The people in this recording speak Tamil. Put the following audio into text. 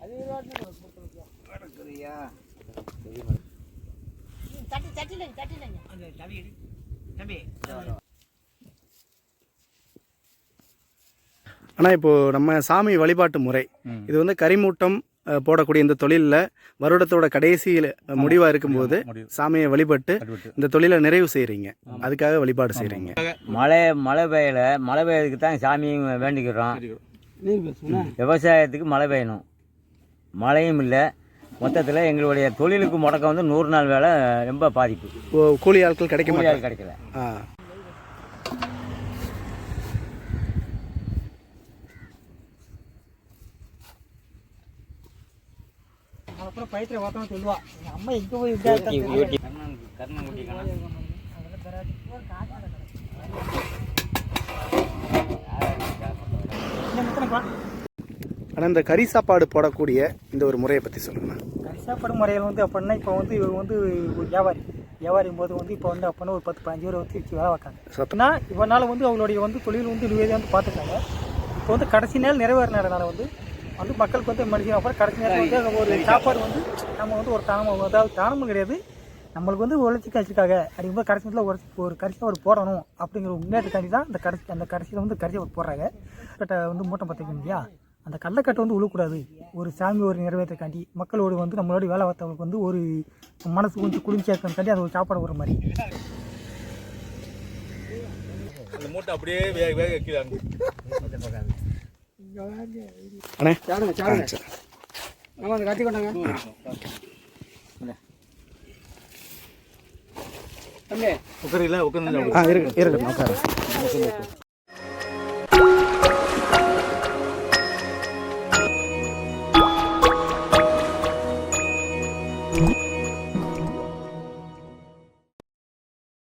தட்டி தட்டிலைங்க தட்டிலைங்க ஆனால் இப்போது நம்ம சாமி வழிபாட்டு முறை. இது வந்து கரிமூட்டம் போடக்கூடிய இந்த தொழிலில் வருடத்தோட கடைசியில் முடிவாக இருக்கும்போது. சாமியை வழிபட்டு. இந்த தொழிலை நிறைவு செய்கிறீங்க அதுக்காக வழிபாடு செய்கிறீங்க மழை மழை பெய்யல. மழை பெய்யறதுக்கு தான் சாமியும் வேண்டிக்கிறோம். விவசாயத்துக்கு மழை பெய்யணும். மழையும் இல்லை. மொத்தத்தில் எங்களுடைய தொழிலுக்கு முடக்கம் வந்து நூறு நாள் வேலை ரொம்ப பாதிப்பு கூலி ஆட்கள் கிடைக்க கூலி ஆள் மாட்டாங்க கிடைக்கல அப்புறம் பயிற்சியில் பார்த்தோம்னு சொல்லுவா அம்மா எங்கே போய் இருக்கா ஆனால் இந்த கறி சாப்பாடு போடக்கூடிய இந்த ஒரு முறையை பற்றி சொல்லுங்கண்ணா கரிசாப்பாடு முறையில் வந்து அப்படின்னா இப்போ வந்து இவர் வந்து வியாபாரி. வியாபாரியும் போது வந்து இப்போ வந்து அப்படின்னா ஒரு பத்து பதினஞ்சு பேர் வந்து வச்சு வேலை பார்க்காங்க சத்தம். ஏன்னா இவனால வந்து அவங்களுடைய வந்து தொழில் வந்து நிவேதியாக வந்து பார்த்துருக்காங்க இப்போ வந்து கடைசி நேரம் நிறைவேறினால வந்து வந்து மக்களுக்கு வந்து மனுஷன் அப்புறம் கடைசி நேரம் வந்து ஒரு சாப்பாடு வந்து நம்ம வந்து ஒரு தானம் அதாவது தானமும் கிடையாது. நம்மளுக்கு வந்து உழைச்சி கழிச்சிருக்காங்க அப்படிங்கும்போது கடைசி நேரத்தில் ஒரு ஒரு கடைசியாக ஒரு போடணும் அப்படிங்கிற முன்னேற்றக்காண்டி தான் அந்த கடைசி அந்த கடைசியில் வந்து கடைசியாக ஒரு போடுறாங்க. கட்டை வந்து மூட்டை பார்த்துக்கணும் இல்லையா? அந்த கடலக்கட்டை வந்து உழுக்கூடாது. ஒரு சாமி ஒரு நிறைவேற்றக்காண்டி மக்களோட வந்து நம்மளோட வேலை பார்த்தவங்களுக்கு வந்து ஒரு மனசு கொஞ்சம் குளிர்ச்சியாக இருக்கக்காண்டி அது ஒரு சாப்பாடு ஒரு மாதிரி. அந்த மூட்டை அப்படியே வேக வேக வைக்கிறாங்க அண்ணே. சாடுங்க ஆ, சரி. நம்ம அந்த கட்டி கொண்டாங்க. தம்பி. உட்காரில உட்காந்து ஆ இருக்கு இருக்கு உட்காரு. Mm-hmm.